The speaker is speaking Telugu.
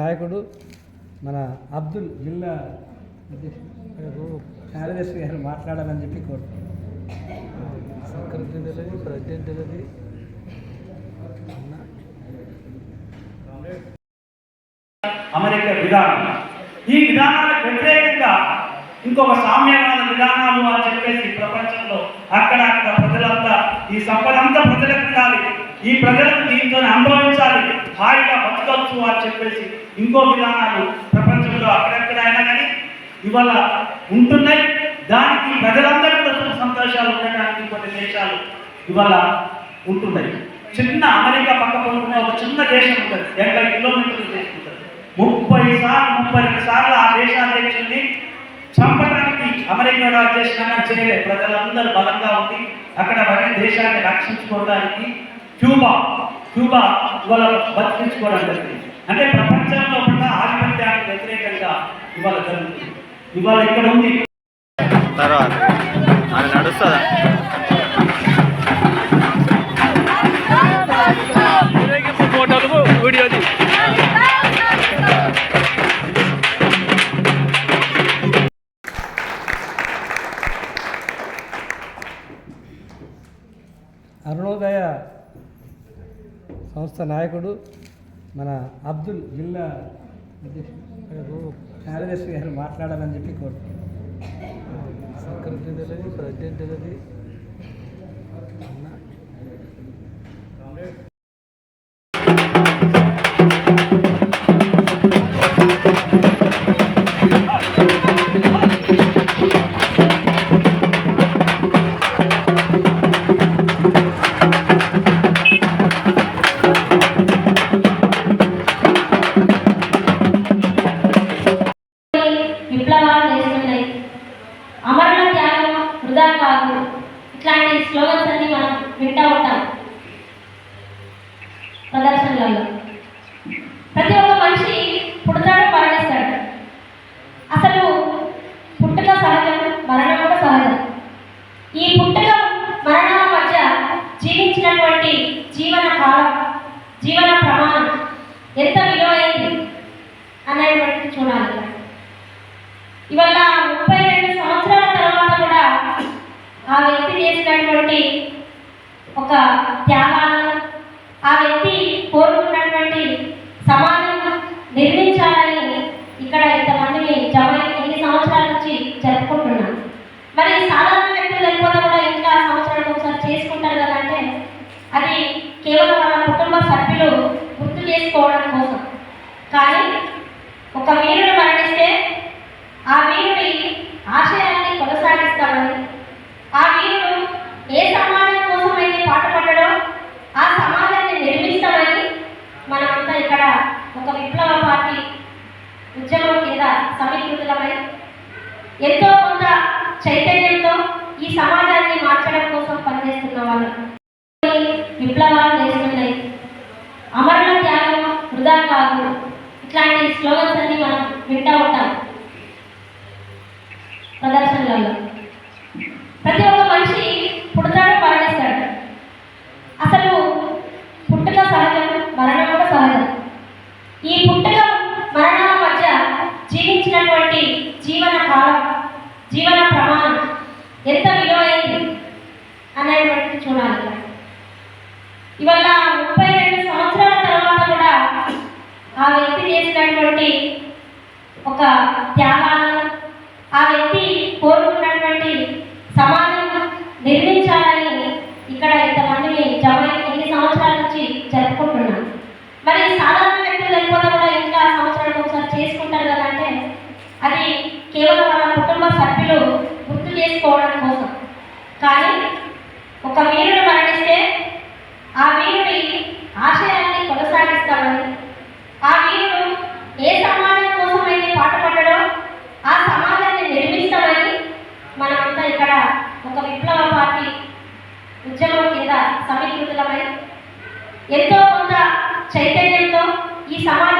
నాయకుడు మన అబ్దుల్ జిల్లా కార్యదర్శి గారు మాట్లాడాలని చెప్పి కోరుతున్నాను సెక్రటరీ ప్రెసిడెంట్ తెలియదు అమెరికా విధానం. ఈ విధానాలకు వ్యతిరేకంగా ఇంకొక సామ్యవాద విధానాలు అని చెప్పేసి ప్రపంచంలో అక్కడ అక్కడ ప్రజలంతా ఈ సంపద అంతా ప్రజలకు ఉండాలి. ఈ ప్రజలకు దీంతో అనుభవించాలి. హాయిగా బతకవచ్చు అని చెప్పేసి ఇంకో విధానాలు ప్రపంచంలో అక్కడెక్కడ అయినా కానీ ఇవాళ ఉంటున్నాయి. దానికి ప్రజలందరూ కూడా సంతోషాలు ఉండడానికి కొన్ని దేశాలు ఇవాళ ఉంటున్నాయి. చిన్న అమెరికా పక్క పక్కన ఒక చిన్న దేశం ఉంటుంది. ఎనభై కిలోమీటర్లు దేశం ఉంటుంది ముప్పై సార్లు ముప్పై రెండు సార్లు ఆ దేశాధ్యక్షుడిని చంపడానికి అమెరికా వాడు కానీ చేయలేదు ప్రజలందరూ బలంగా ఉంది అక్కడ మరి దేశాన్ని రక్షించుకోవడానికి క్యూబా క్యూబా ఇవాళ బతికించుకోవడం జరిగింది. అంటే ప్రపంచంలో ఉన్న ఆధిపత్యానికి వ్యతిరేకంగా ఇవాళ జరుగుతుంది. ఇవాళ ఇక్కడ ఉంది. తర్వాత అది నడుస్తుందా? ఫోటోలు వీడియోది అరుణోదయ సంస్థ నాయకుడు మన అబ్దుల్ జిల్లా కార్యదర్శి గారు మాట్లాడాలని చెప్పి కోరుతున్నాను సెక్రటరీ తెలియదు ప్రెసిడెంట్ తెలియదు విప్లవాలు చేస్తున్నాయి అమరుల త్యాగం వృధా కాదు. ఇట్లాంటి స్లోగన్స్ అన్ని మనం వింటూ ఉంటాం ప్రదర్శనలలో. ప్రతి ఒక్క మనిషి పుడతాడు మరణిస్తాడు. అసలు పుట్టుక సహజం మరణం కూడా సహజం. ఈ పుట్టుక మరణాల మధ్య జీవించినటువంటి జీవన కాలం జీవన ప్రమాణం ఎంత విలువైంది అనేటువంటిది చూడాలి. ఇవాళ ముప్పై రెండు సంవత్సరాల తర్వాత కూడా ఆ వ్యక్తి చేసినటువంటి ఒక త్యాగాలను ఆ వ్యక్తి కోరుకున్నటువంటి సమాజం నిర్మించాలని ఇక్కడ ఇంతమందిని జమ ఎన్ని సంవత్సరాల నుంచి జరుపుకుంటున్నాం మరి సాధారణ వ్యక్తులు లేకపోతే కూడా ఇంకా సంవత్సరానికి ఒకసారి చేసుకుంటారు కదా అంటే అది కేవలం మన కుటుంబ సభ్యులు గుర్తు చేసుకోవడం కోసం. కానీ ఒక వీరుడు మన ఆ వీరుడి ఆశయాన్ని కొనసాగిస్తామని ఆ వీరుడు ఏ సమాజం కోసం అయితే పాటుపడ్డాడో ఆ సమాజాన్ని నిర్మిస్తామని మనమంతా ఇక్కడ ఒక విప్లవ పార్టీ ఉద్యమం కింద సమీకృతులమై ఎంతో కొంత చైతన్యంతో ఈ సమాజాన్ని మార్చడం కోసం పనిచేస్తున్న వాళ్ళు. విప్లవాలు చేస్తున్నాయి అమరుల త్యాగం వృధా కాదు. ఇట్లాంటి స్లోగన్స్ అన్ని మనం వింటూ ఉంటాం. ప్రదర్శనలలో ప్రతి ఒక్క మనిషి పుడతాడు మరణిస్తాడు అసలు పుట్టుక సహజం మరణం కూడా సహజం ఈ పుట్టుక మరణాల మధ్య జీవించినటువంటి జీవన కాలం జీవన ప్రమాణం ఎంత విలువైంది అనేటువంటిది చూడాలి. ఇవాళ ముప్పై రెండు సంవత్సరాల తర్వాత కూడా ఆ వ్యక్తి చేసినటువంటి ఒక త్యాగాలను ఆ వ్యక్తి కోరుకున్నటువంటి సమాజం నిర్మించాలని ఇక్కడ ఉద్యమం కింద సమీకృతులమై ఎంతో కొంత చైతన్యంతో ఈ సమాజ